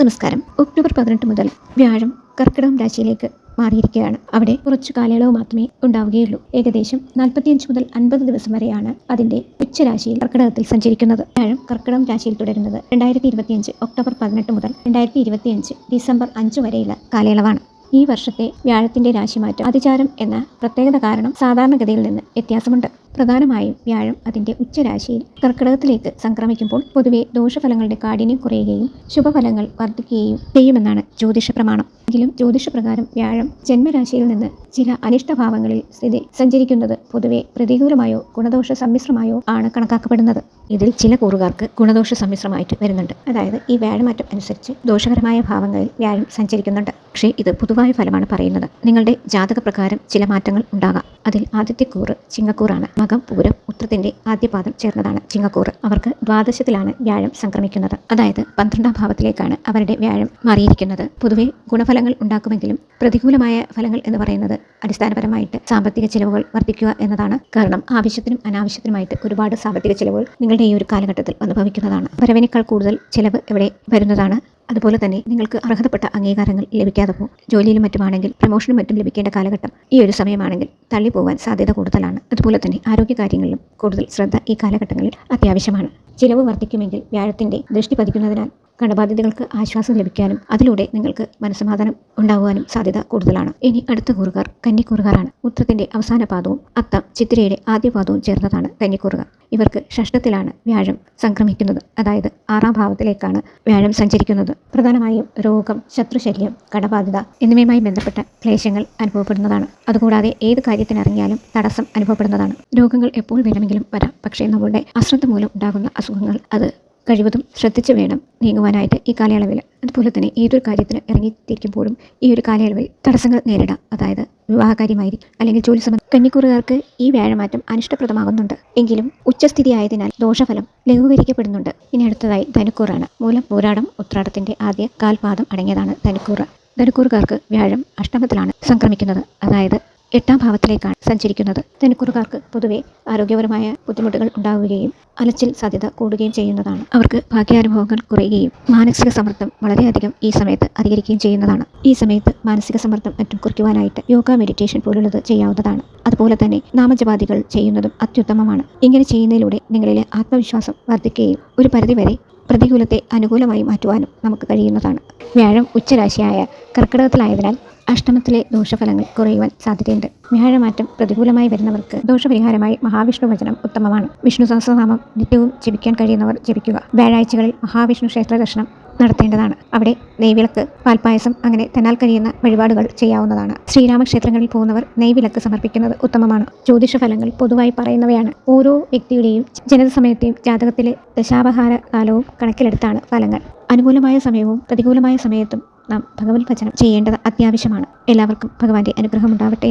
നമസ്കാരം. ഒക്ടോബർ പതിനെട്ട് മുതൽ വ്യാഴം കർക്കിടകം രാശിയിലേക്ക് മാറിയിരിക്കുകയാണ്. അവിടെ കുറച്ചു കാലയളവ് മാത്രമേ ഉണ്ടാവുകയുള്ളൂ. ഏകദേശം നാൽപ്പത്തിയഞ്ച് മുതൽ അൻപത് ദിവസം വരെയാണ് അതിന്റെ ഉച്ചരാശിയിൽ കർക്കിടകത്തിൽ സഞ്ചരിക്കുന്നത്. വ്യാഴം കർക്കിടകം രാശിയിൽ തുടരുന്നത് രണ്ടായിരത്തി ഇരുപത്തിയഞ്ച് ഒക്ടോബർ പതിനെട്ട് മുതൽ രണ്ടായിരത്തി ഇരുപത്തിയഞ്ച് ഡിസംബർ അഞ്ച് വരെയുള്ള കാലയളവാണ്. ഈ വർഷത്തെ വ്യാഴത്തിന്റെ രാശിമാറ്റം അതിചാരം എന്ന പ്രത്യേകത കാരണം സാധാരണഗതിയിൽ നിന്ന് വ്യത്യാസമുണ്ട്. പ്രധാനമായും വ്യാഴം അതിന്റെ ഉച്ചരാശിയിൽ കർക്കിടകത്തിലേക്ക് സംക്രമിക്കുമ്പോൾ പൊതുവെ ദോഷഫലങ്ങളുടെ കാഠിന്യം കുറയുകയും ശുഭഫലങ്ങൾ വർദ്ധിക്കുകയും ചെയ്യുമെന്നാണ് ജ്യോതിഷ പ്രമാണം എങ്കിലും ജ്യോതിഷപ്രകാരം വ്യാഴം ജന്മരാശിയിൽ നിന്ന് ചില അനിഷ്ടഭാവങ്ങളിൽ സ്ഥിതി സഞ്ചരിക്കുന്നത് പൊതുവെ പ്രതികൂലമായോ ഗുണദോഷ സമ്മിശ്രമായോ ആണ് കണക്കാക്കപ്പെടുന്നത്. ഇതിൽ ചില കൂറുകാർക്ക് ഗുണദോഷ സമ്മിശ്രമായിട്ട് വരുന്നുണ്ട്. അതായത് ഈ വ്യാഴമാറ്റം അനുസരിച്ച് ദോഷകരമായ ഭാവങ്ങളിൽ വ്യാഴം സഞ്ചരിക്കുന്നുണ്ട്. പക്ഷേ ഇത് പൊതുവായ ഫലമാണ് പറയുന്നത്. നിങ്ങളുടെ ജാതക പ്രകാരം ചില മാറ്റങ്ങൾ ഉണ്ടാകാം. അതിൽ ആദ്യത്തെ കൂറ് ചിങ്ങക്കൂറാണ്. മകം പൂരം ഉത്രത്തിന്റെ ആദ്യപാദം ചേർന്നതാണ് ചിങ്ങക്കൂറ്. അവർക്ക് ദ്വാദശത്തിലാണ് വ്യാഴം സംക്രമിക്കുന്നത്. അതായത് പന്ത്രണ്ടാം ഭാവത്തിലേക്കാണ് അവരുടെ വ്യാഴം മാറിയിരിക്കുന്നത്. പൊതുവെ ഗുണഫലങ്ങൾ ഉണ്ടാക്കുമെങ്കിലും പ്രതികൂലമായ ഫലങ്ങൾ എന്ന് പറയുന്നത് അടിസ്ഥാനപരമായിട്ട് സാമ്പത്തിക ചിലവുകൾ വർദ്ധിക്കുക എന്നതാണ്. കാരണം ആവശ്യത്തിനും അനാവശ്യത്തിനുമായിട്ട് ഒരുപാട് സാമ്പത്തിക ചിലവുകൾ നിങ്ങളുടെ ഈ ഒരു കാലഘട്ടത്തിൽ അനുഭവിക്കുന്നതാണ്. വരവിനേക്കാൾ കൂടുതൽ ചിലവ് എവിടെ വരുന്നതാണ്. അതുപോലെ തന്നെ നിങ്ങൾക്ക് അർഹതപ്പെട്ട അംഗീകാരങ്ങൾ ലഭിക്കാതെ പോകും. ജോലിയിലും മറ്റുമാണെങ്കിൽ പ്രൊമോഷനും മറ്റും ലഭിക്കേണ്ട കാലഘട്ടം ഈ ഒരു സമയമാണെങ്കിൽ തള്ളിപ്പോകാൻ സാധ്യത കൂടുതലാണ്. അതുപോലെ തന്നെ ആരോഗ്യ കാര്യങ്ങളിലും കൂടുതൽ ശ്രദ്ധ ഈ കാലഘട്ടങ്ങളിൽ അത്യാവശ്യമാണ്. ചിലവ് വർദ്ധിക്കുമെങ്കിൽ വ്യാഴത്തിന്റെ ദൃഷ്ടി പതിക്കുന്നതിനാൽ കടബാധ്യതകൾക്ക് ആശ്വാസം ലഭിക്കാനും അതിലൂടെ നിങ്ങൾക്ക് മനസ്സമാധാനം ഉണ്ടാകുവാനും സാധ്യത കൂടുതലാണ്. ഇനി അടുത്ത കൂറുകാർ കന്നിക്കൂറുകാരാണ്. ഉത്രത്തിന്റെ അവസാന പാദവും അത്ത ചിത്തിരയുടെ ആദ്യ പാദവും ചേർന്നതാണ് കന്നിക്കൂറുകാർ. ഇവർക്ക് ഷഷ്ടത്തിലാണ് വ്യാഴം സംക്രമിക്കുന്നത്. അതായത് ആറാം ഭാവത്തിലേക്കാണ് വ്യാഴം സഞ്ചരിക്കുന്നത്. പ്രധാനമായും രോഗം ശത്രുശല്യം കടബാധ്യത എന്നിവയുമായി ബന്ധപ്പെട്ട ക്ലേശങ്ങൾ അനുഭവപ്പെടുന്നതാണ്. അതുകൂടാതെ ഏത് കാര്യത്തിനിറങ്ങിയാലും തടസ്സം അനുഭവപ്പെടുന്നതാണ്. രോഗങ്ങൾ എപ്പോൾ വേണമെങ്കിലും വരാം. പക്ഷേ നമ്മളുടെ അശ്രദ്ധ മൂലം ഉണ്ടാകുന്ന അസുഖങ്ങൾ അത് കഴിവതും ശ്രദ്ധിച്ച് വേണം നീങ്ങുവാനായിട്ട് ഈ കാലയളവിൽ. അതുപോലെ തന്നെ ഏതൊരു കാര്യത്തിന് ഇറങ്ങിത്തിരിക്കുമ്പോഴും ഈ ഒരു കാലയളവിൽ തടസ്സങ്ങൾ നേരിടാം. അതായത് വിവാഹകാര്യമായിരിക്കും അല്ലെങ്കിൽ ജോലി സംബന്ധം കന്നിക്കൂറുകാർക്ക് ഈ വ്യാഴമാറ്റം അനിഷ്ടപ്രദമാകുന്നുണ്ട്. എങ്കിലും ഉച്ചസ്ഥിതി ആയതിനാൽ ദോഷഫലം ലഘൂകരിക്കപ്പെടുന്നുണ്ട്. ഇനി അടുത്തതായി ധനുക്കൂറാണ്. മൂലം പോരാടം ഉത്രാടത്തിന്റെ ആദ്യ കാൽപാദം അടങ്ങിയതാണ് ധനുക്കൂറ്. ധനുക്കൂറുകാർക്ക് വ്യാഴം അഷ്ടമത്തിലാണ് സംക്രമിക്കുന്നത്. അതായത് എട്ടാം ഭാവത്തിലേക്കാണ് സഞ്ചരിക്കുന്നത്. ധനുക്കുറുകാർക്ക് പൊതുവെ ആരോഗ്യപരമായ ബുദ്ധിമുട്ടുകൾ ഉണ്ടാവുകയും അലച്ചിൽ സാധ്യത കൂടുകയും ചെയ്യുന്നതാണ്. അവർക്ക് ഭാഗ്യാനുഭവങ്ങൾ കുറയുകയും മാനസിക സമ്മർദ്ദം വളരെയധികം ഈ സമയത്ത് അധികരിക്കുകയും ചെയ്യുന്നതാണ്. ഈ സമയത്ത് മാനസിക സമ്മർദ്ദം മറ്റും കുറയ്ക്കുവാനായിട്ട് യോഗ മെഡിറ്റേഷൻ പോലുള്ളത് ചെയ്യാവുന്നതാണ്. അതുപോലെ തന്നെ നാമജപാദികൾ ചെയ്യുന്നതും അത്യുത്തമമാണ്. ഇങ്ങനെ ചെയ്യുന്നതിലൂടെ നിങ്ങളിലെ ആത്മവിശ്വാസം വർദ്ധിക്കുകയും ഒരു പരിധിവരെ പ്രതികൂലത്തെ അനുകൂലമായി മാറ്റുവാനും നമുക്ക് കഴിയുന്നതാണ്. വ്യാഴം ഉച്ചരാശിയായ കർക്കിടകത്തിലായതിനാൽ അഷ്ടമത്തിലെ ദോഷഫലങ്ങൾ കുറയുവാൻ സാധ്യതയുണ്ട്. വ്യാഴമാറ്റം പ്രതികൂലമായി വരുന്നവർക്ക് ദോഷപരിഹാരമായി മഹാവിഷ്ണു വചനം ഉത്തമമാണ്. വിഷ്ണു സഹസ്രനാമം നിത്യവും ജപിക്കാൻ കഴിയുന്നവർ ജപിക്കുക. വ്യാഴാഴ്ചകളിൽ മഹാവിഷ്ണു ക്ഷേത്ര ദർശനം നടത്തേണ്ടതാണ്. അവിടെ നെയ്വിളക്ക് പാൽപ്പായസം അങ്ങനെ തന്നാൽ കഴിയുന്ന വഴിപാടുകൾ ചെയ്യാവുന്നതാണ്. ശ്രീരാമക്ഷേത്രങ്ങളിൽ പോകുന്നവർ നെയ്വിളക്ക് സമർപ്പിക്കുന്നത് ഉത്തമമാണ്. ജ്യോതിഷ ഫലങ്ങൾ പൊതുവായി പറയുന്നവയാണ്. ഓരോ വ്യക്തിയുടെയും ജനന സമയത്തെയും ജാതകത്തിലെ ദശാപഹാര കാലവും കണക്കിലെടുത്താണ് ഫലങ്ങൾ. അനുകൂലമായ സമയവും പ്രതികൂലമായ സമയത്തും നാം ഭഗവത് ഭജനം ചെയ്യേണ്ടത് അത്യാവശ്യമാണ്. എല്ലാവർക്കും ഭഗവാന്റെ അനുഗ്രഹം ഉണ്ടാവട്ടെ